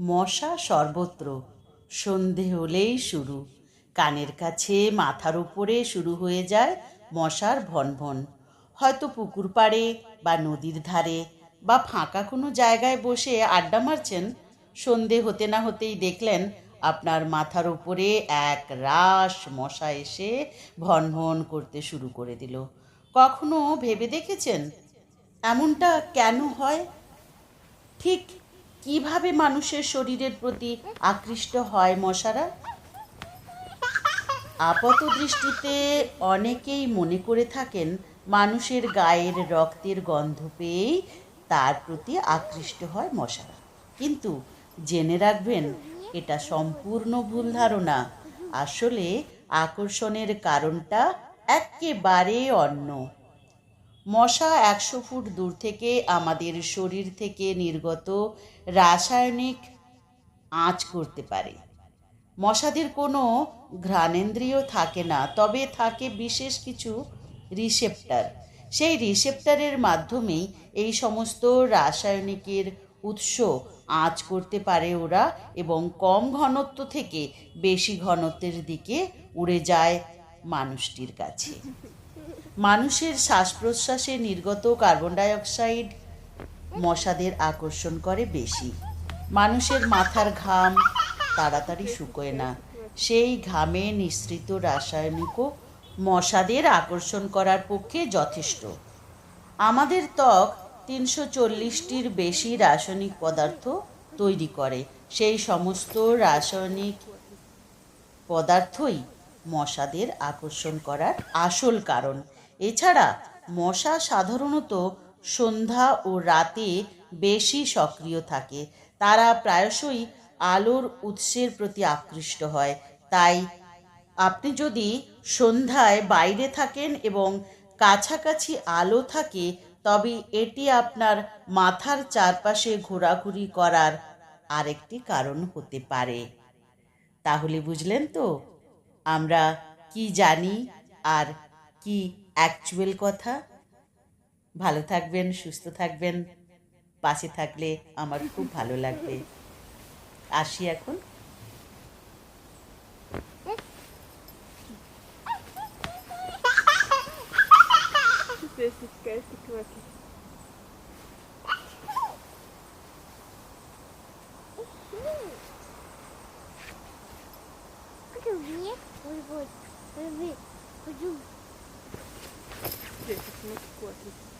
মশা সর্বত্র। সন্ধে হলেই শুরু। কানের কাছে, মাথার উপরে শুরু হয়ে যায় মশার ভনভন। হয়তো পুকুর পাড়ে বা নদীর ধারে বা ফাঁকা কোনো জায়গায় বসে আড্ডা মারছেন। সন্ধে হতে না হতেই দেখলেন আপনার মাথার উপরে এক রাস মশা এসে ভন ভন করতে শুরু করে দিল। কখনো ভেবে দেখেছেন? এমনটা কেন হয়? ঠিক কীভাবে মানুষের শরীরের প্রতি আকৃষ্ট হয় মশারা? আপাত দৃষ্টিতে অনেকেই মনে করে থাকেন মানুষের গায়ের রক্তের গন্ধ পেয়েই তার প্রতি আকৃষ্ট হয় মশারা। কিন্তু জেনে রাখবেন, এটা সম্পূর্ণ ভুল ধারণা। আসলে আকর্ষণের কারণটা একেবারে অন্য। মশা একশো ফুট দূর থেকে আমাদের শরীর থেকে নির্গত রাসায়নিক আঁচ করতে পারে। মশাদের কোনো ঘ্রাণেন্দ্রিয় থাকে না, তবে থাকে বিশেষ কিছু রিসেপ্টার। সেই রিসেপ্টারের মাধ্যমেই এই সমস্ত রাসায়নিকের উৎস আঁচ করতে পারে ওরা এবং কম ঘনত্ব থেকে বেশি ঘনত্বের দিকে উড়ে যায় মানুষটির কাছে। মানুষের শ্বাস প্রশ্বাসে নির্গত কার্বন ডাইঅক্সাইড মশাদের আকর্ষণ করে বেশি। মানুষের মাথার ঘাম তাড়াতাড়ি শুকোয় না। সেই ঘামে নিঃসৃত রাসায়নিকও মশাদের আকর্ষণ করার পক্ষে যথেষ্ট। আমাদের ত্বক তিনশো চল্লিশটির বেশি রাসায়নিক পদার্থ তৈরি করে। সেই সমস্ত রাসায়নিক পদার্থই মশাদের আকর্ষণ করার আসল কারণ। এছাড়া মশা সাধারণত সন্ধ্যা ও রাতে বেশি সক্রিয় থাকে। তারা প্রায়শই আলোর উৎসের প্রতি আকৃষ্ট হয়। তাই আপনি যদি সন্ধ্যায় বাইরে থাকেন এবং কাছাকাছি আলো থাকে, তবে এটি আপনার মাথার চারপাশে ঘোরাঘুরি করার আরেকটি কারণ হতে পারে। তাহলে বুঝলেন তো? আমরা কি জানি আর কি অ্যাকচুয়াল কথা। ভালো থাকবেন, সুস্থ থাকবেন, পাশে থাকলে আমার খুব ভালো লাগবে। আসি এখন। Esse Здесь мы скотимся.